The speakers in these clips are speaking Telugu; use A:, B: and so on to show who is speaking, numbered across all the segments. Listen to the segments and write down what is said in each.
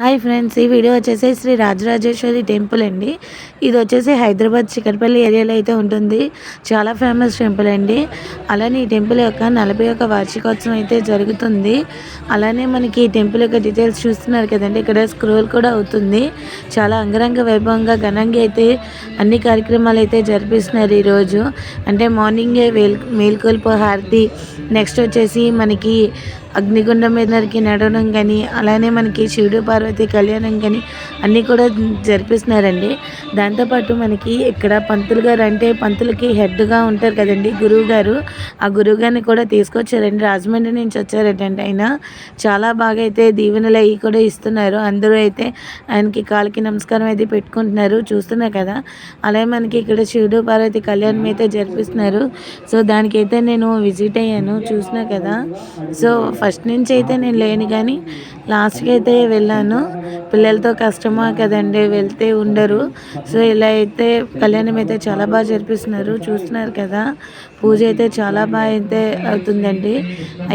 A: హాయ్ ఫ్రెండ్స్ ఈ వీడియో వచ్చేసి శ్రీ రాజరాజేశ్వరి టెంపుల్ అండి. ఇది వచ్చేసి హైదరాబాద్ చికట్పల్లి ఏరియాలో అయితే ఉంటుంది. చాలా ఫేమస్ టెంపుల్ అండి. అలానే ఈ టెంపుల్ యొక్క నలభై ఒక వార్షికోత్సవం అయితే జరుగుతుంది. అలానే మనకి ఈ టెంపుల్ యొక్క డీటెయిల్స్ చూస్తున్నారు కదండి. ఇక్కడ స్క్రోల్ కూడా అవుతుంది. చాలా అంగరంగ వైభవంగా ఘనంగా అయితే అన్ని కార్యక్రమాలు అయితే జరిపిస్తున్నారు ఈరోజు. అంటే మార్నింగే వేల్ మేల్కొల్పు హారతి నెక్స్ట్ వచ్చేసి మనకి అగ్నిగుండం మీదకి నడవడం కానీ అలానే మనకి శివుడు పార్వతి కళ్యాణం కానీ అన్నీ కూడా జరిపిస్తున్నారండి. దాంతోపాటు మనకి ఇక్కడ పంతులు గారు అంటే పంతులకి హెడ్గా ఉంటారు కదండి గురువు గారు. ఆ గురువు గారిని కూడా తీసుకొచ్చారండి. రాజమండ్రి నుంచి వచ్చారటండి ఆయన. చాలా బాగా అయితే దీవెనలు అవి కూడా ఇస్తున్నారు. అందరూ అయితే ఆయనకి కాలికి నమస్కారం అయితే పెట్టుకుంటున్నారు. చూస్తున్నారు కదా. అలాగే మనకి ఇక్కడ శివుడు పార్వతి కళ్యాణం అయితే జరిపిస్తున్నారు. సో దానికైతే నేను విజిట్ అయ్యాను. చూసినా కదా. సో ఫస్ట్ నుంచి అయితే నేను లేను కానీ లాస్ట్కి అయితే వెళ్ళాను. పిల్లలతో కష్టమా కదండి వెళ్తే ఉండరు. సో ఇలా అయితే కళ్యాణం అయితే చాలా బాగా జరిపిస్తున్నారు. చూస్తున్నారు కదా పూజ అయితే చాలా బాగా అయితే అవుతుందండి.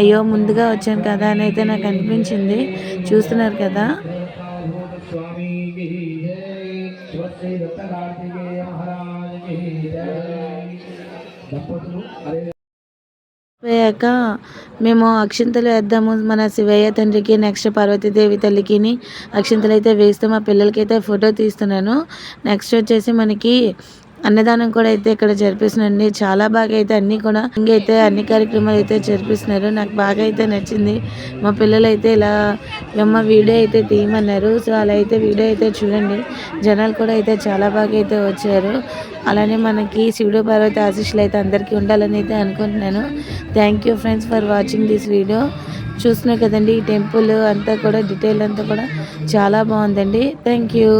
A: అయ్యో ముందుగా వచ్చాను కదా అని అయితే నాకు అనిపించింది. చూస్తున్నారు కదా. పోయాక మేము అక్షింతలు వేద్దాము మన శివయ్య తండ్రికి నెక్స్ట్ పార్వతీదేవి తల్లికిని అక్షింతలు అయితే వేస్తూ మా పిల్లలకి అయితే ఫోటో తీస్తున్నాను. నెక్స్ట్ వచ్చేసి మనకి అన్నదానం కూడా అయితే ఇక్కడ జరిపిస్తున్నారండి. చాలా బాగా అయితే అన్నీ కూడా అయితే అన్ని కార్యక్రమాలు అయితే జరిపిస్తున్నారు. నాకు బాగా అయితే నచ్చింది. మా పిల్లలు అయితే ఇలా అమ్మ వీడియో అయితే తీయమన్నారు. సో అలా అయితే వీడియో అయితే చూడండి. జనాలు కూడా అయితే చాలా బాగా అయితే వచ్చారు. అలానే మనకి శివుడు పార్వతి ఆశీస్సులు అయితే అందరికీ ఉండాలని అయితే అనుకుంటున్నాను. Thank you friends for watching this video చూస్తున్నారు కదండి ఈ టెంపుల్ అంతా కూడా డీటెయిల్ అంతా కూడా చాలా బాగుందండి. Thank you